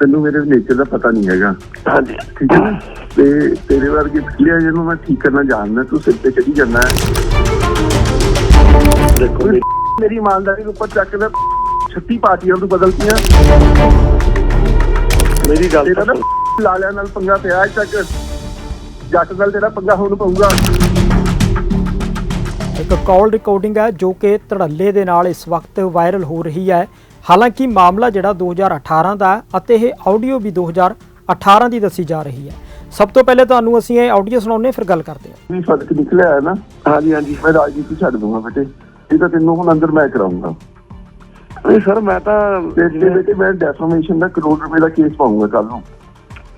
ਤੈਨੂੰ ਮੇਰੇ ਨੇਚਰ ਦਾ ਪਤਾ ਨਹੀਂ ਹੈਗਾ। ਹਾਂਜੀ। ਠੀਕ ਹੈ ਨਾ? ਤੇ ਤੇਰੇ ਵਰਗੇ ਪਿਛਲੇ ਜਿਹਨੂੰ ਮੈਂ ਠੀਕ ਕਰਨਾ ਜਾਣਦਾ ਤੂੰ ਸਿਰ ਤੇ ਚੜੀ ਜਾਂਦਾ। ਦੇਖੋ ਮੇਰੀ ਇਮਾਨਦਾਰੀ ਦੇ ਉੱਪਰ ਚੱਕ ਲੈ 36 ਪਾਰਟੀਆਂ ਤੂੰ ਬਦਲਤੀਆਂ। ਮੇਰੀ ਗੱਲ ਤੇਰਾ ਨਾ। ਲਾਲਿਆਂ ਨਾਲ ਪੰਗਾ ਪਿਆ ਅੱਜ ਤੱਕ। ਜੱਟ ਨਾਲ ਤੇਰਾ ਪੰਗਾ ਹੁਣ ਪਊਗਾ। ਇੱਕ ਕਾਲ ਰਿਕਾਰਡਿੰਗ ਹੈ ਜੋ ਕਿ ਧੜੱਲੇ ਦੇ ਨਾਲ ਇਸ ਵਕਤ ਵਾਇਰਲ ਹੋ ਰਹੀ ਹੈ। ਹਾਲਾਂਕਿ ਮਾਮਲਾ ਜਿਹੜਾ 2018 ਦਾ ਹੈ ਅਤੇ ਇਹ ਆਡੀਓ ਵੀ 2018 ਦੀ ਦੱਸੀ ਜਾ ਰਹੀ ਹੈ। ਸਭ ਤੋਂ ਪਹਿਲੇ ਤੁਹਾਨੂੰ ਅਸੀਂ ਇਹ ਆਡੀਓ ਸੁਣਾਉਂਦੇ ਫਿਰ ਗੱਲ ਕਰਦੇ ਹਾਂ। ਵੀ ਫ਼ਰਕ ਨਿਕਲਿਆ ਹੈ ਨਾ। ਹਾਂਜੀ ਹਾਂਜੀ ਮੈਂ ਰਾਜਨੀਤੀ ਛੱਡ ਦੂੰਗਾ ਬੇਟੇ। ਇਹ ਤਾਂ ਤੈਨੂੰ ਹੁਣ ਅੰਦਰ ਮੈਂ ਕਰਾਉਂਗਾ। ਨਹੀਂ ਸਰ ਮੈਂ ਤਾਂ ਤੇ ਬੇਟੇ ਮੈਂ ਡੈਫਰਮੇਸ਼ਨ ਦਾ ਕਰੋੜ ਰੁਪਏ ਦਾ ਕੇਸ ਪਾਉਂਗਾ ਕੱਲ ਨੂੰ।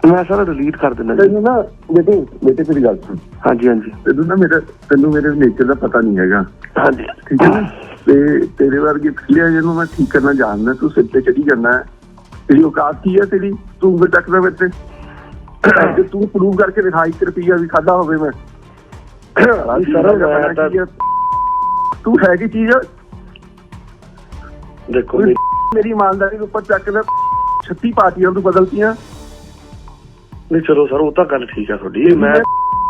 ਮੈਂ ਸਰ ਡਿਲੀਟ ਕਰ ਦਿੰਦਾ ਜੀ। ਤੈਨੂੰ ਨਾ ਬੇਟੇ ਬੇਟੇ ਤੇਰੀ ਗੱਲ ਸੁਣ। ਹਾਂਜੀ ਹਾਂਜੀ। ਤੈਨੂੰ ਨਾ ਮੇਰੇ ਤੈਨੂੰ ਮੇਰੇ ਨੇਚਰ ਦਾ ਪਤਾ ਨਹੀਂ ਹੈਗਾ। ਹਾਂਜੀ। ਠੀਕ ਹੈ ਨਾ? ਤੇ ਤੇਰੇ ਵਰਗੇ ਪਿਛਲੇ ਜਿਹਨੂੰ ਮੈਂ ਠੀਕ ਕਰਨਾ ਜਾਣਦਾ ਤੂੰ ਸਿਰ ਤੇ ਚੜੀ ਜਾਂਦਾ ਹੈ। ਤੇਰੀ ਔਕਾਤ ਕੀ ਹੈ ਤੇਰੀ? ਤੂੰ ਉਂਗਲ ਚੱਕਦਾ ਮੇਰੇ ਤੇ ਜੇ ਤੂੰ ਪ੍ਰੂਵ ਕਰਕੇ ਦਿਖਾ 1 ਰੁਪਈਆ ਵੀ ਖਾਦਾ ਹੋਵੇ ਮੈਂ। ਤਾਂ ਹੈ? ਕੀ ਚੀਜ਼? ਦੇਖੋ ਮੇਰੀ ਇਮਾਨਦਾਰੀ ਦੇ ਉੱਪਰ ਚੱਕ ਲੈ 36 ਪਾਰਟੀਆਂ ਤੂੰ ਬਦਲਤੀਆਂ। ਨਹੀਂ ਚਲੋ ਸਰ ਉਹ ਤਾਂ ਗੱਲ ਠੀਕ ਆ ਤੁਹਾਡੀ। ਮੈਂ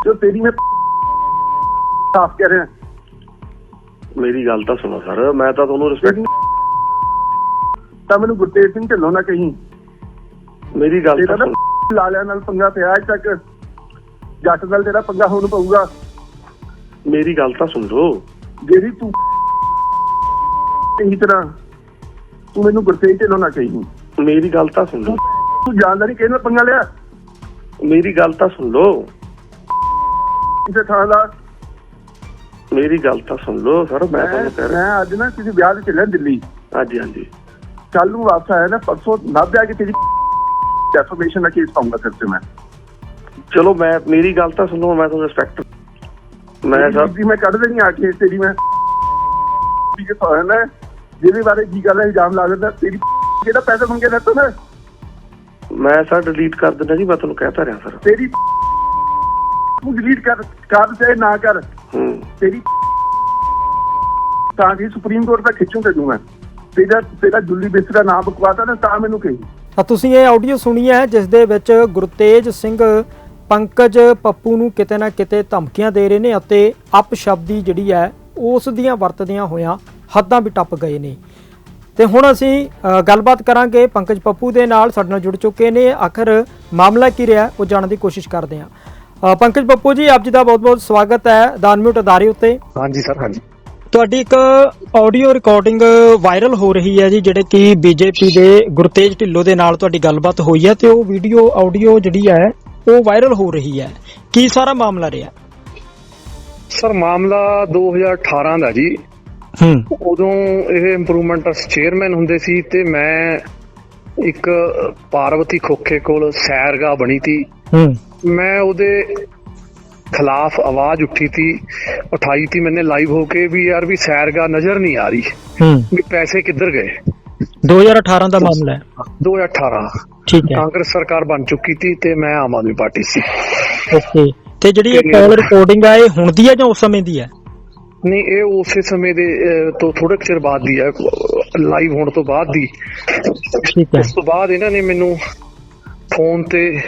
ਜੋ ਤੇਰੀ ਮੈਂ ਸਾਫ਼ ਕਹਿ ਰਿਹਾ। ਮੇਰੀ ਗੱਲ ਤਾਂ ਸੁਣੋ ਸਰ ਮੈਂ ਤਾਂ ਤੁਹਾਨੂੰ ਰਿਸਪੈਕਟ ਤਾਂ ਮੈਨੂੰ ਗੁਰਤੇਜ ਸਿੰਘ ਢਿੱਲੋਂ ਨਾ ਕਹੀਂ। ਮੇਰੀ ਗੱਲ ਤਾਂ ਸੁਣ। ਲਾਲਿਆਂ ਨਾਲ ਪੰਗਾ ਪਿਆ ਅੱਜ ਤੱਕ। ਜੱਟ ਨਾਲ ਤੇਰਾ ਪੰਗਾ ਹੁਣ ਪਊਗਾ। ਮੇਰੀ ਗੱਲ ਤਾਂ ਸੁਣ ਲਓ। ਜਿਹੜੀ ਤੂੰ ਇਹੀ ਤਰ੍ਹਾਂ ਤੂੰ ਮੈਨੂੰ ਗੁਰਤੇਜ ਢਿੱਲੋਂ ਨਾ ਕਹੀਂ। ਮੇਰੀ ਗੱਲ ਤਾਂ ਸੁਣ ਲਓ। ਤੂੰ ਜਾਣਦਾ ਨਹੀਂ ਕਿਹਨਾਂ ਪੰਗਾ ਲਿਆ? ਮੇਰੀ ਗੱਲ ਤਾਂ ਸੁਣ ਲਓ। ਕਿਸੇ ਥਾਂ ਦਾ ਮੇਰੀ ਗੱਲ ਤਾਂ ਸੁਣ ਲਓ ਸਰ ਮੈਂ ਤੁਹਾਨੂੰ ਕਹਿ ਰਿਹਾ। ਮੈਂ ਅੱਜ ਨਾ ਕਿਸੇ ਵਿਆਹ ਤੇ ਚੱਲਿਆ ਦਿੱਲੀ। ਹਾਂਜੀ ਹਾਂਜੀ। ਕੱਲ ਨੂੰ ਵਾਪਸ ਆਇਆ ਨਾ ਪਰਸੋਂ ਨਾਭੇ ਆ ਕੇ ਤੇਰੀ ਡੈਫਰਮੇਸ਼ਨ ਦਾ ਕੇਸ ਪਾਉਂਗਾ ਤੇਰੇ ਤੇ ਮੈਂ। ਚਲੋ ਮੈਂ ਮੇਰੀ ਗੱਲ ਤਾਂ ਸੁਣੋ ਮੈਂ ਤੁਹਾਨੂੰ ਰਿਸਪੈਕਟ ਮੈਂ ਸਰ ਜੀ ਮੈਂ ਕੱਢ ਦੇਣੀ ਆ ਕੇ ਤੇਰੀ ਮੈਂ। ਵੀ ਕੇ ਪਾਇਆ ਨਾ ਜਿਹਦੇ ਬਾਰੇ ਜੀ ਗੱਲ ਹੈ ਇਲਜ਼ਾਮ ਲਾ ਦਿੰਦਾ। ਤੇਰੀ ਕਿਹੜਾ ਪੈਸੇ ਮੰਗੇ ਨਾ ਤੂੰ ਮੈਂ? ਸਰ ਡਿਲੀਟ ਕਰ ਦਿੰਦਾ ਜੀ ਮੈਂ ਤੁਹਾਨੂੰ ਕਹਿਤਾ ਰਿਹਾ ਸਰ। ਤੇਰੀ ਤੂੰ ਡਿਲੀਟ ਕਰ ਕਰ ਚਾਹੇ ਨਾ ਕਰ। ਹੂੰ ਤੇਰੀ ਤਾਂ ਕਿ ਸੁਪਰੀਮ ਕੋਰਟ ਤੱਕ ਖਿੱਚੂ ਤੈਨੂੰ ਮੈਂ। ਤੇਰਾ ਤੇਰਾ ਜੁੱਲੀ ਬਿਸਰ ਦਾ ਨਾਮ ਬਕਵਾਤਾ ਨਾ, ਤਾਂ ਮੈਨੂੰ ਕਹੀ। ਤਾਂ ਤੁਸੀਂ ਇਹ ਆਡੀਓ ਸੁਣੀ ਹੈ, ਜਿਸ ਦੇ ਵਿੱਚ ਗੁਰਤੇਜ ਸਿੰਘ ਪੰਕਜ ਪੱਪੂ ਨੂੰ ਕਿਤੇ ਨਾ ਕਿਤੇ ਧਮਕੀਆਂ ਦੇ ਰਹੇ ਨੇ ਅਤੇ ਅਪਸ਼ਬਦੀ ਜਿਹੜੀ ਹੈ, ਉਸ ਦੀਆਂ ਵਰਤਦਿਆਂ ਹੋਇਆਂ ਹੱਦਾਂ ਵੀ ਟੱਪ ਗਏ ਨੇ। ਤੇ ਹੁਣ ਅਸੀਂ ਗੱਲਬਾਤ ਕਰਾਂਗੇ ਪੰਕਜ ਪੱਪੂ ਦੇ ਨਾਲ, ਸਾਡੇ ਨਾਲ ਜੁੜ ਚੁੱਕੇ ਨੇ। ਆਖਰ ਮਾਮਲਾ ਕੀ ਰਿਹਾ, ਉਹ ਜਾਣਨ ਦੀ ਕੋਸ਼ਿਸ਼ ਕਰਦੇ ਹਾਂ। ਪੰਕਜ ਪੱਪੂ ਜੀ ਆਪ ਜੀ ਦਾ ਬਹੁਤ-ਬਹੁਤ ਸਵਾਗਤ ਹੈ ਦਾਨਮਿਊਟ ਅਦਾਰੇ ਉੱਤੇ। ਹਾਂਜੀ ਸਰ ਹਾਂਜੀ। ਤੁਹਾਡੀ ਇੱਕ ਆਡੀਓ ਰਿਕਾਰਡਿੰਗ ਵਾਇਰਲ ਹੋ ਰਹੀ ਹੈ ਜੀ ਜਿਹੜੇ ਕਿ ਬੀਜੇਪੀ ਦੇ ਗੁਰਤੇਜ ਢਿੱਲੋਂ ਦੇ ਨਾਲ ਤੁਹਾਡੀ ਗੱਲਬਾਤ ਹੋਈ ਹੈ ਤੇ ਉਹ ਵੀਡੀਓ ਆਡੀਓ ਜਿਹੜੀ ਹੈ ਉਹ ਵਾਇਰਲ ਹੋ ਰਹੀ ਹੈ। ਕੀ ਸਾਰਾ ਮਾਮਲਾ ਰਿਹਾ? ਸਰ ਮਾਮਲਾ 2018 ਦਾ ਜੀ। ਹੂੰ। ਉਦੋਂ ਇਹ ਇੰਪਰੂਵਮੈਂਟ ਚੇਅਰਮੈਨ ਹੁੰਦੇ ਸੀ ਤੇ ਮੈਂ ਇੱਕ ਪਾਰਵਤੀ ਖੋਖੇ ਕੋਲ ਸੈਰਗਾ ਬਣੀ ਤੀ। ਮੈਂ ਉਹਦੇ ਖਿਲਾਫ ਆਵਾਜ਼ ਉੱਠੀ ਤੀ ਉਠਾਈ ਤੀ ਮੈਨੇ ਲਾਈਵ ਹੋ ਕੇ ਵੀ ਯਾਰ ਵੀ ਸੈਰਗਾ ਨਜ਼ਰ ਨਹੀਂ ਆ ਰਹੀ। ਵੀ ਪੈਸੇ ਕਿੱਧਰ ਗਏ? 2018 ਦਾ ਮਾਮਲਾ ਹੈ। 2018 ਠੀਕ ਹੈ। ਕਾਂਗਰਸ ਸਰਕਾਰ ਬਣ ਚੁੱਕੀ ਤੀ ਤੇ ਮੈਂ ਆਮ ਆਦਮੀ ਪਾਰਟੀ ਸੀ। ਓਕੇ। ਤੇ ਜਿਹੜੀ ਇਹ ਕਾਲ ਰਿਕਾਰਡਿੰਗ ਹੈ ਇਹ ਹੁਣ ਦੀ ਹੈ ਜਾਂ ਉਸ ਸਮੇਂ ਦੀ ਹੈ ਨਹੀਂ ਇਹ ਉਸੇ ਸਮੇਂ ਦੇ ਤੋਂ ਥੋੜੇ ਚਿਰ ਬਾਅਦ ਦੀ ਹੈ ਲਾਈਵ ਹੋਣ ਤੋਂ ਬਾਅਦ ਦੀ। ਠੀਕ ਹੈ। ਉਸ ਤੋਂ ਬਾਅਦ ਇਹਨਾਂ ਨੇ ਮੈਨੂੰ ਫੋਨ ਤੇ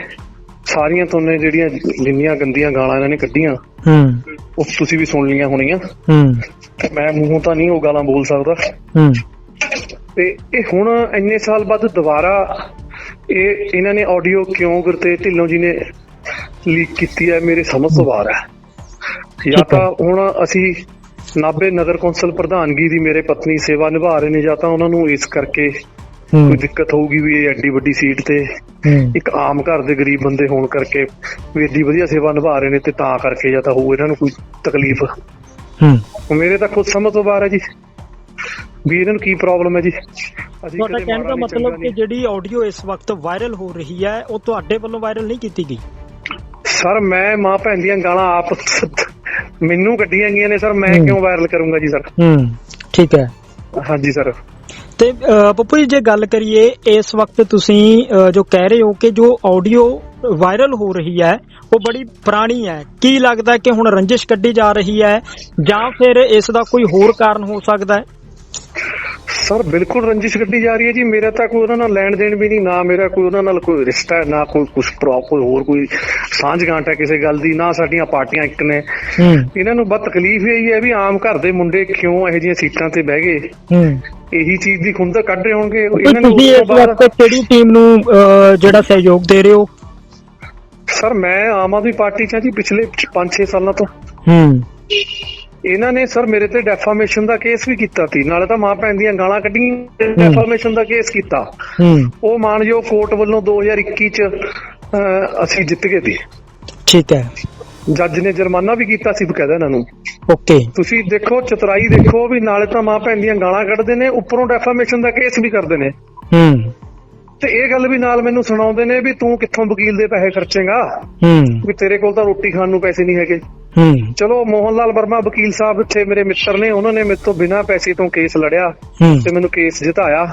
ਸਾਰੀਆਂ ਤੋਨੇ ਜਿਹੜੀਆਂ ਜਿੰਨੀਆਂ ਗੰਦੀਆਂ ਗਾਲਾਂ ਇਹਨਾਂ ਨੇ ਕੱਢੀਆਂ ਹੂੰ। ਉਹ ਤੁਸੀਂ ਵੀ ਸੁਣ ਲਈਆਂ ਹੋਣੀਆਂ। ਹੂੰ। ਮੈਂ ਮੂੰਹੋਂ ਤਾਂ ਨਹੀਂ ਉਹ ਗਾਲਾਂ ਬੋਲ ਸਕਦਾ। ਹੂੰ। ਤੇ ਇਹ ਹੁਣ ਇੰਨੇ ਸਾਲ ਬਾਅਦ ਦੁਬਾਰਾ ਇਹ ਇਹਨਾਂ ਨੇ ਆਡੀਓ ਕਿਉਂ ਗੁਰਤੇ ਢਿੱਲੋਂ ਜੀ ਨੇ ਲੀਕ ਕੀਤੀ ਹੈ ਮੇਰੇ ਸਮਝ ਤੋਂ ਬਾਹਰ ਹੈ। ਜਾਂ। ਤਾਂ ਹੁਣ ਅਸੀਂ ਨਾਭੇ ਨਗਰ ਕੌਂਸਲ ਪ੍ਰਧਾਨਗੀ ਦੀ ਮੇਰੇ ਪਤਨੀ ਸੇਵਾ ਨਿਭਾ ਰਹੇ ਨੇ ਜਾਂ ਤਾਂ ਉਹਨਾਂ ਨੂੰ ਇਸ ਕਰਕੇ ਹੂੰ। ਕੋਈ ਦਿੱਕਤ ਹੋਊਗੀ ਵੀ ਇਹ ਐਡੀ ਵੱਡੀ ਸੀਟ ਤੇ ਇੱਕ ਆਮ ਘਰ ਦੇ ਗਰੀਬ ਬੰਦੇ ਹੋਣ ਕਰਕੇ ਵੀ ਐਡੀ ਵਧੀਆ ਸੇਵਾ ਨਿਭਾ ਰਹੇ ਨੇ ਤੇ ਤਾਂ ਕਰਕੇ ਜਾਂ ਤਾਂ ਹੋਊ ਇਹਨਾਂ ਨੂੰ ਕੋਈ ਤਕਲੀਫ। ਹੂੰ। ਮੇਰੇ ਤਾਂ ਖੁਦ ਸਮਝ ਤੋਂ ਬਾਹਰ ਹੈ ਜੀ। ਵੀ ਇਹਨਾਂ ਨੂੰ ਕੀ ਪ੍ਰੋਬਲਮ ਹੈ ਜੀ? ਤੁਹਾਡਾ ਕਹਿਣ ਦਾ ਮਤਲਬ ਕਿ। ਜਿਹੜੀ ਆਡੀਓ ਇਸ ਵਕਤ ਵਾਇਰਲ ਹੋ ਰਹੀ ਹੈ ਉਹ ਤੁਹਾਡੇ ਵੱਲੋਂ ਵਾਇਰਲ ਨਹੀਂ ਕੀਤੀ ਗਈ? ਸਰ ਮੈਂ ਮਾਂ ਭੈਣ ਦੀਆਂ ਗਾਲਾਂ ਆਪ ਮੈਨੂੰ ਕੱਢੀਆਂ ਗਈਆਂ ਨੇ ਸਰ ਮੈਂ। ਕਿਉਂ ਵਾਇਰਲ ਕਰੂੰਗਾ ਜੀ ਸਰ? ਹੂੰ ਠੀਕ ਹੈ। ਹਾਂਜੀ ਸਰ। ਤੇ ਪੱਪੂ ਜੀ ਜੇ ਗੱਲ ਕਰੀਏ ਇਸ ਵਕਤ ਤੁਸੀਂ ਜੋ ਕਹਿ ਰਹੇ ਹੋ ਕਿ ਜੋ ਆਡੀਓ ਵਾਇਰਲ ਹੋ ਰਹੀ ਹੈ ਉਹ ਬੜੀ ਪੁਰਾਣੀ ਹੈ। ਕੀ ਲੱਗਦਾ ਕਿ ਹੁਣ ਰੰਜਿਸ਼ ਕੱਢੀ ਜਾ ਰਹੀ ਹੈ ਜਾਂ ਫਿਰ ਇਸ ਦਾ ਕੋਈ ਹੋਰ ਕਾਰਨ ਹੋ ਸਕਦਾ ਹੈ? ਸਰ ਬਿਲਕੁਲ ਰੰਜਿਸ਼ ਕੱਢੀ ਜਾ ਰਹੀ ਹੈ ਜੀ। ਮੇਰਾ ਤਾਂ ਕੋਈ ਉਹਨਾਂ ਨਾਲ ਲੈਣ ਦੇਣ ਵੀ ਨਹੀਂ ਨਾ ਮੇਰਾ ਕੋਈ ਉਹਨਾਂ ਨਾਲ ਕੋਈ ਰਿਸ਼ਤਾ ਹੈ ਨਾ ਕੋਈ ਕੁਝ ਕੋਈ ਹੋਰ ਕੋਈ ਸਾਂਝ ਗਾਂਠ ਹੈ ਕਿਸੇ ਗੱਲ ਦੀ ਨਾ ਸਾਡੀਆਂ ਪਾਰਟੀਆਂ ਇੱਕ ਨੇ। ਇਹਨਾਂ ਨੂੰ ਬਸ ਤਕਲੀਫ ਇਹ ਹੈ ਵੀ ਆਮ ਘਰ ਦੇ ਮੁੰਡੇ ਕਿਉਂ ਇਹੋ ਜਿਹੀਆਂ ਸੀਟਾਂ ਤੇ ਬਹਿ ਗਏ? ਇਹੀ ਚੀਜ਼ ਦੀ ਖੁੰਦਕ ਕੱਢ ਰਹੇ ਹੋਣਗੇ। ਇਹਨਾਂ ਨੂੰ ਇਸ ਵਕਤ ਕਿਹੜੀ ਟੀਮ ਨੂੰ ਜਿਹੜਾ ਸਹਿਯੋਗ ਦੇ ਰਹੇ ਹੋ? ਸਰ ਮੈਂ ਆਮ ਆਦਮੀ ਪਾਰਟੀ ਚ ਜੀ ਪਿਛਲੇ 5-6 ਸਾਲਾਂ ਤੋਂ। ਹੂੰ। ਇਹਨਾਂ ਨੇ ਸਰ ਮੇਰੇ ਤੇ ਡੈਫਾਮੇਸ਼ਨ ਦਾ ਕੇਸ ਵੀ ਕੀਤਾ ਸੀ। ਨਾਲੇ ਤਾਂ ਮਾਂ ਭੈਣ ਦੀਆਂ ਗਾਲਾਂ ਕੱਢੀਆਂ ਡੈਫਾਮੇਸ਼ਨ ਦਾ ਕੇਸ ਕੀਤਾ। ਉਹ ਮਾਨਯੋਗ ਕੋਰਟ ਵੱਲੋਂ 2021 ਚ ਅਸੀਂ ਜਿੱਤ ਗਏ ਸੀ। ਠੀਕ ਹੈ। ਜੱਜ ਨੇ ਜੁਰਮਾਨਾ ਵੀ ਕੀਤਾ ਸੀ ਬਕਾਇਦਾ ਇਹਨਾਂ ਨੂੰ। ਓਕੇ। ਤੁਸੀਂ ਦੇਖੋ ਚਤਰਾਈ ਦੇਖੋ ਵੀ ਨਾਲੇ ਤਾਂ ਮਾਂ ਭੈਣ ਦੀਆਂ ਗਾਲਾਂ ਕੱਢਦੇ ਨੇ ਉੱਪਰੋਂ ਡੈਫਾਮੇਸ਼ਨ ਦਾ ਕੇਸ ਵੀ ਕਰਦੇ ਨੇ। ਹੂੰ। ਤੇ ਇਹ ਗੱਲ ਵੀ ਨਾਲ ਮੈਨੂੰ ਸੁਣਾਉਂਦੇ ਨੇ ਵੀ ਤੂੰ ਕਿੱਥੋਂ ਵਕੀਲ ਦੇ ਪੈਸੇ ਖਰਚੇਗਾ? ਹੂੰ। ਵੀ ਤੇਰੇ ਕੋਲ ਤਾਂ ਰੋਟੀ ਖਾਣ ਨੂੰ ਪੈਸੇ ਨਹੀਂ ਹੈਗੇ। ਹੂੰ। ਚਲੋ ਮੋਹਨ ਲਾਲ ਵਰਮਾ ਵਕੀਲ ਸਾਹਿਬ ਇੱਥੇ ਮੇਰੇ ਮਿੱਤਰ ਨੇ ਉਹਨਾਂ ਨੇ ਮੇਰੇ ਤੋਂ ਬਿਨਾਂ ਪੈਸੇ ਤੋਂ ਕੇਸ ਲੜਿਆ ਤੇ ਮੈਨੂੰ ਕੇਸ ਜਿਤਾਇਆ।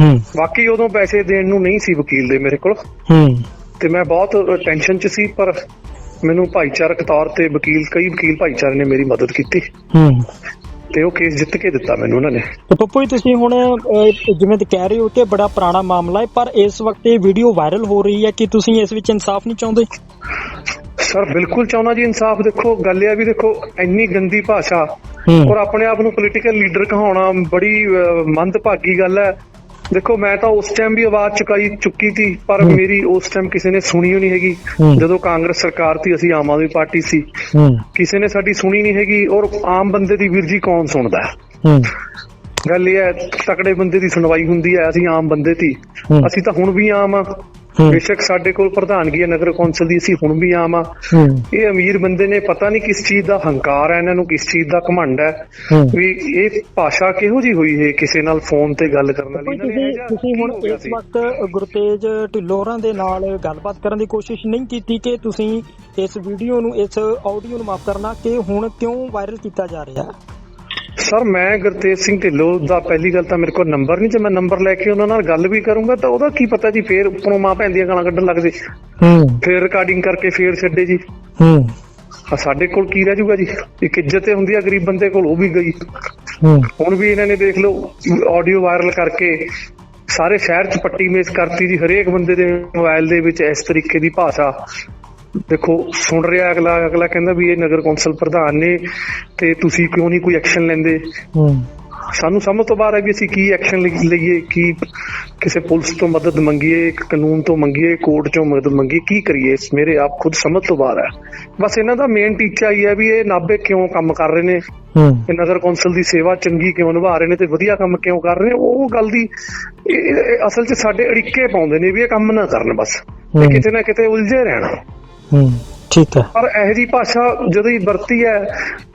ਹੂੰ। ਬਾਕੀ ਉਦੋਂ ਪੈਸੇ ਦੇਣ ਨੂੰ ਨਹੀਂ ਸੀ ਵਕੀਲ ਦੇ ਮੇਰੇ ਕੋਲ। ਹੂੰ। ਤੇ ਮੈਂ ਬਹੁਤ ਟੈਨਸ਼ਨ 'ਚ ਸੀ ਪਰ ਮੈਨੂੰ ਭਾਈਚਾਰਕ ਤੌਰ ਤੇ ਵਕੀਲ ਕਈ ਵਕੀਲ ਭਾਈਚਾਰੇ ਨੇ ਮੇਰੀ ਮਦਦ ਕੀਤੀ। ਹੂੰ। ਤੇ ਉਹ ਕੇਸ ਜਿੱਤ ਕੇ ਦਿੱਤਾ ਮੈਨੂੰ ਉਹਨਾਂ ਨੇ। ਤੇ ਪੱਪੂ ਜੀ ਤੁਸੀਂ ਹੁਣ ਜਿਵੇਂ ਤੇ ਕਹਿ ਰਹੇ ਹੋ ਕਿ ਬੜਾ ਪੁਰਾਣਾ ਮਾਮਲਾ ਹੈ ਪਰ ਇਸ ਵਕਤ ਇਹ ਵੀਡੀਓ ਵਾਇਰਲ ਹੋ ਰਹੀ ਹੈ ਕਿ ਤੁਸੀਂ ਇਸ ਵਿੱਚ ਇਨਸਾਫ ਨਹੀਂ ਚਾਹੁੰਦੇ? ਸਰ ਬਿਲਕੁਲ ਚਾਹੁੰਦਾ ਜੀ ਇਨਸਾਫ ਦੇਖੋ ਗੱਲ ਇਹ ਆ ਵੀ ਦੇਖੋ ਇੰਨੀ ਗੰਦੀ ਭਾਸ਼ਾ ਹੂੰ ਔਰ ਆਪਣੇ ਆਪ ਨੂੰ ਪੋਲੀਟੀਕਲ ਲੀਡਰ ਕਹਾਉਣਾ ਬੜੀ ਮੰਦਭਾਗੀ ਗੱਲ ਹੈ ਦੇਖੋ ਮੈਂ ਤਾਂ ਉਸ ਟਾਈਮ ਵੀ ਆਵਾਜ਼ ਚੁਕਾਈ ਚੁੱਕੀ ਸੀ ਪਰ ਮੇਰੀ ਉਸ ਟਾਈਮ ਕਿਸੇ ਨੇ ਸੁਣੀ ਹੋਈ ਨਹੀਂ ਹੈਗੀ ਹੂੰ। ਜਦੋਂ ਕਾਂਗਰਸ ਸਰਕਾਰ ਸੀ ਅਸੀਂ ਆਮ ਆਦਮੀ ਪਾਰਟੀ ਸੀ ਹੂੰ ਕਿਸੇ ਨੇ ਸਾਡੀ ਸੁਣੀ ਨਹੀਂ ਹੈਗੀ ਔਰ ਆਮ ਬੰਦੇ ਦੀ ਵੀਰ ਜੀ ਕੌਣ ਸੁਣਦਾ ਹੈ? ਹੂੰ ਗੱਲ ਇਹ ਹੈ ਤਕੜੇ ਬੰਦੇ ਦੀ ਸੁਣਵਾਈ ਹੁੰਦੀ ਹੈ ਅਸੀਂ ਆਮ ਬੰਦੇ ਸੀ ਹੂੰ। ਅਸੀਂ ਤਾਂ ਹੁਣ ਵੀ ਆਮ ਆ ਹੂੰ। ਬੇਸ਼ੱਕ ਸਾਡੇ ਕੋਲ ਪ੍ਰਧਾਨਗੀ ਹੈ ਨਗਰ ਕੌਂਸਲ ਦੀ ਅਸੀਂ ਹੁਣ ਵੀ ਆਮ ਆ। ਇਹ ਅਮੀਰ ਬੰਦੇ ਨੇ ਪਤਾ ਨਹੀਂ ਕਿਸ ਚੀਜ਼ ਦਾ ਹੰਕਾਰ ਹੈ ਇਹਨਾਂ ਨੂੰ ਕਿਸ ਚੀਜ਼ ਦਾ ਘਮੰਡ ਹੈ। ਵੀ ਇਹ ਭਾਸ਼ਾ ਕਿਹੋ ਜੀ ਹੋਈ ਹੈ ਕਿਸੇ ਨਾਲ ਫੋਨ ਤੇ ਗੱਲ ਕਰਨ ਵਾਲੀ? ਇਹਨਾਂ ਨੇ ਤੁਸੀਂ ਹੁਣ ਇਸ? ਵਕਤ ਗੁਰਤੇਜ ਢਿੱਲੋਂ ਹੋਰਾਂ ਦੇ ਨਾਲ ਗੱਲਬਾਤ ਕਰਨ ਦੀ ਕੋਸ਼ਿਸ਼ ਨਹੀਂ ਕੀਤੀ ਕਿ ਤੁਸੀਂ ਇਸ ਵੀਡੀਓ ਨੂੰ ਇਸ ਆਡੀਓ ਨੂੰ ਮਾਫ ਕਰਨਾ ਕਿ ਹੁਣ ਕਿਉਂ ਵਾਇਰਲ ਕੀਤਾ ਜਾ ਰਿਹਾ ਹੈ? ਸਰ ਮੈਂ ਗੁਰਤੇਜ ਸਿੰਘ ਢਿੱਲੋਂ ਦਾ ਪਹਿਲੀ ਗੱਲ ਤਾਂ ਮੇਰੇ ਕੋਲ ਨੰਬਰ ਨਹੀਂ ਜੇ ਮੈਂ ਨੰਬਰ ਲੈ ਕੇ ਉਹਨਾਂ ਨਾਲ ਗੱਲ ਵੀ ਕਰੂੰਗਾ ਤਾਂ ਉਹਦਾ ਕੀ ਪਤਾ ਜੀ ਫੇਰ ਉੱਪਰੋਂ ਮਾਂ ਭੈਣ ਦੀਆਂ ਗਾਲਾਂ ਕੱਢਣ ਲੱਗਦੇ ਹੂੰ। ਫੇਰ ਰਿਕਾਰਡਿੰਗ ਕਰਕੇ ਫੇਰ ਛੱਡੇ ਜੀ। ਹੂੰ। ਆ ਸਾਡੇ ਕੋਲ ਕੀ ਰਹਿ ਜਾਊਗਾ ਜੀ? ਇੱਕ ਇੱਜ਼ਤ ਤੇ ਹੁੰਦੀ ਆ ਗਰੀਬ ਬੰਦੇ ਕੋਲ ਉਹ ਵੀ ਗਈ। ਹੂੰ। ਹੁਣ ਵੀ ਇਹਨਾਂ ਨੇ ਦੇਖ ਲਓ ਆਡੀਓ ਵਾਇਰਲ ਕਰਕੇ ਸਾਰੇ ਸ਼ਹਿਰ 'ਚ ਪੱਟੀ ਮੇਜ਼ ਕਰਤੀ ਜੀ ਹਰੇਕ ਬੰਦੇ ਦੇ ਮੋਬਾਈਲ ਦੇ ਵਿੱਚ ਇਸ ਤਰੀਕੇ ਦੀ ਭਾਸ਼ਾ। ਦੇਖੋ ਸੁਣ ਰਿਹਾ ਅਗਲਾ ਅਗਲਾ ਕਹਿੰਦਾ ਵੀ ਇਹ ਨਗਰ ਕੌਂਸਲ ਪ੍ਰਧਾਨ ਨੇ ਤੇ ਤੁਸੀਂ ਕਿਉਂ ਨਹੀਂ ਕੋਈ ਐਕਸ਼ਨ ਲੈਂਦੇ? ਹੂੰ। ਸਾਨੂੰ ਸਮਝ ਤੋਂ ਬਾਹਰ ਹੈ ਵੀ ਅਸੀਂ ਕੀ ਐਕਸ਼ਨ ਲਈਏ ਕੀ ਕਿਸੇ ਪੁਲਿਸ ਤੋਂ ਮਦਦ ਮੰਗੀਏ ਕਾਨੂੰਨ ਤੋਂ ਮੰਗੀਏ ਕੋਰਟ ਚੋਂ ਮਦਦ ਮੰਗੀਏ ਕੀ ਕਰੀਏ? ਇਸ ਮੇਰੇ ਆਪ ਖੁਦ ਸਮਝ ਤੋਂ ਬਾਹਰ ਹੈ। ਬਸ ਇਹਨਾਂ ਦਾ ਮੇਨ ਟੀਚਾ ਹੀ ਹੈ ਵੀ ਇਹ ਨਾਭੇ ਕਿਉਂ ਕੰਮ ਕਰ ਰਹੇ ਨੇ? ਹੂੰ। ਇਹ ਨਗਰ ਕੌਂਸਲ ਦੀ ਸੇਵਾ ਚੰਗੀ ਕਿਉਂ ਨਿਭਾ ਰਹੇ ਨੇ ਤੇ ਵਧੀਆ ਕੰਮ ਕਿਉਂ ਕਰ ਰਹੇ ਨੇ? ਉਹ ਗੱਲ ਦੀ ਅਸਲ 'ਚ ਸਾਡੇ ਅੜਿੱਕੇ ਪਾਉਂਦੇ ਨੇ ਵੀ ਇਹ ਕੰਮ ਨਾ ਕਰਨ ਬਸ। ਤੇ ਕਿਤੇ ਨਾ ਕਿਤੇ ਉਲਝੇ ਰਹਿਣਾ। ਹੂੰ ਠੀਕ ਹੈ ਪਰ ਇਹੋ ਜੀ ਭਾਸ਼ਾ ਜਦੋਂ ਹੀ ਵਰਤੀ ਹੈ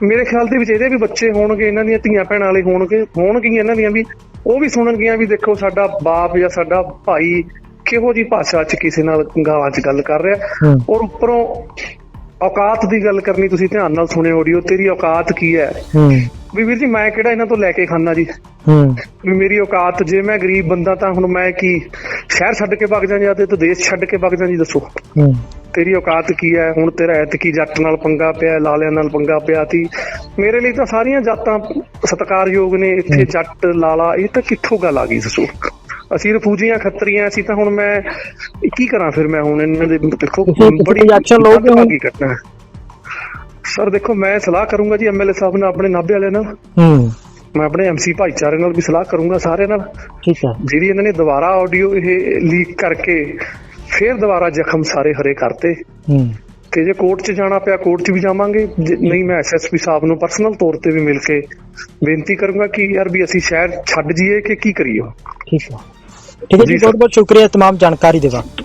ਮੇਰੇ ਖਿਆਲ ਦੇ ਵਿੱਚ ਇਹਦੇ ਵੀ ਬੱਚੇ ਹੋਣਗੇ ਇਹਨਾਂ ਦੀਆਂ ਧੀਆਂ ਭੈਣਾਂ ਵਾਲੇ ਹੋਣਗੇ ਹੋਣਗੀਆਂ ਇਹਨਾਂ ਦੀਆਂ ਵੀ ਉਹ ਵੀ ਸੁਣਨਗੀਆਂ ਵੀ ਦੇਖੋ ਸਾਡਾ ਬਾਪ ਜਾਂ ਸਾਡਾ ਭਾਈ ਕਿਹੋ ਜੀ ਭਾਸ਼ਾ 'ਚ ਕਿਸੇ ਨਾਲ ਗਾਲਾਂ 'ਚ ਗੱਲ ਕਰ ਰਿਹਾ। ਔਰ ਉੱਪਰੋਂ ਔਕਾਤ ਦੀ ਗੱਲ ਕਰਨੀ ਤੁਸੀਂ ਧਿਆਨ ਨਾਲ ਸੁਣਿਓ ਆਡੀਓ ਤੇਰੀ ਔਕਾਤ ਕੀ ਹੈ? ਹੂੰ। ਵੀ ਵੀਰ ਜੀ ਮੈਂ ਕਿਹੜਾ ਇਹਨਾਂ ਤੋਂ ਲੈ ਕੇ ਖਾਣਾ ਜੀ? ਹੂੰ। ਵੀ ਮੇਰੀ ਔਕਾਤ ਜੇ ਮੈਂ ਗਰੀਬ ਬੰਦਾ ਤਾਂ ਹੁਣ ਮੈਂ ਕੀ ਸ਼ਹਿਰ ਛੱਡ ਕੇ ਵਗ ਜਾਂ ਜਾਂ ਤੇ ਦੇਸ਼ ਛੱਡ ਕੇ ਵਗ ਜਾਂ ਜੀ ਦੱਸੋ? ਹੂੰ। ਤੇਰੀ ਔਕਾਤ ਕੀ ਹੈ? ਹੁਣ ਤੇਰਾ ਐਤਕੀ ਜੱਟ ਨਾਲ ਪੰਗਾ ਪਿਆ ਲਾਲਿਆਂ ਨਾਲ ਪੰਗਾ ਪਿਆ ਤੀ ਮੇਰੇ ਲਈ ਤਾਂ ਸਾਰੀਆਂ ਜਾਤਾਂ ਸਤਿਕਾਰਯੋਗ ਨੇ ਇੱਥੇ ਜੱਟ ਲਾਲਾ ਇਹ ਤਾਂ ਕਿੱਥੋਂ ਗੱਲ ਆ ਗਈ ਦੱਸੋ? ਅਸੀਂ ਰਫੂਜੀਆਂ ਖੱਤਰੀਆਂ ਅਸੀਂ ਤਾਂ ਹੁਣ ਮੈਂ ਕੀ ਕਰਾਂ ਫਿਰ ਮੈਂ ਹੁਣ ਇਹਨਾਂ ਦੇ ਦੇਖੋ ਕੋਈ action ਲਓਗੇ ਹੁਣ? ਕੀ ਕਰਨਾ। ਸਰ ਦੇਖੋ ਮੈਂ ਸਲਾਹ ਕਰੂੰਗਾ ਜੀ ਐਮਐਲਏ ਸਾਹਿਬ ਨਾਲ ਆਪਣੇ ਨਾਭੇ ਵਾਲਿਆਂ ਨਾਲ। ਹੂੰ। ਮੈਂ ਆਪਣੇ ਐਮਸੀ ਭਾਈਚਾਰੇ ਨਾਲ ਵੀ ਸਲਾਹ ਕਰੂੰਗਾ ਸਾਰਿਆਂ ਨਾਲ। ਠੀਕ ਹੈ। ਜਿਹੜੀ ਇਹਨਾਂ ਨੇ ਦੁਬਾਰਾ ਆਡੀਓ ਇਹ ਲੀਕ ਕਰਕੇ ਫਿਰ ਦੁਬਾਰਾ ਜ਼ਖਮ ਸਾਰੇ ਹਰੇ ਕਰਤੇ। ਹੂੰ। ਤੇ ਜੇ ਕੋਰਟ 'ਚ ਜਾਣਾ ਪਿਆ ਕੋਰਟ 'ਚ ਵੀ ਜਾਵਾਂਗੇ। ਨਹੀਂ ਮੈਂ ਐਸਐਸਪੀ ਸਾਹਿਬ ਨੂੰ ਪਰਸਨਲ ਤੌਰ ਤੇ ਵੀ ਮਿਲ ਕੇ ਬੇਨਤੀ ਕਰੂੰਗਾ ਕਿ ਯਾਰ ਵੀ ਅਸੀਂ ਸ਼ਹਿਰ ਛੱਡ ਜਾਈਏ ਕਿ ਕੀ ਕਰੀਏ। ਠੀਕ ਹੈ। ਠੀਕ ਹੈ ਜੀ ਜੀ ਸਰ। ਬਹੁਤ ਬਹੁਤ ਸ਼ੁਕਰੀਆ तमाम ਜਾਣਕਾਰੀ ਦੇ ਵਾਸਤੇ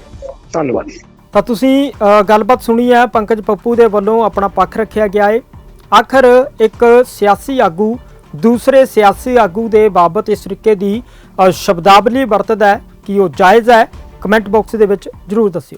ਧੰਨਵਾਦ ਤਾਂ ਤੁਸੀਂ ਅ, ਗੱਲਬਾਤ ਸੁਣੀ ਹੈ ਪੰਕਜ ਪੱਪੂ ਦੇ ਵੱਲੋਂ ਆਪਣਾ ਪੱਖ ਰੱਖਿਆ ਗਿਆ ਹੈ ਆਖਰ ਇੱਕ ਸਿਆਸੀ ਆਗੂ ਦੂਸਰੇ ਸਿਆਸੀ ਆਗੂ ਦੇ ਬਾਬਤ ਇਸ ਤਰੀਕੇ ਦੀ ਅ, ਸ਼ਬਦਾਵਲੀ ਵਰਤਦਾ ਹੈ ਕਿ ਉਹ ਜਾਇਜ਼ ਹੈ ਕਮੈਂਟ ਬਾਕਸ ਦੇ ਵਿੱਚ ਜਰੂਰ ਦੱਸਿਓ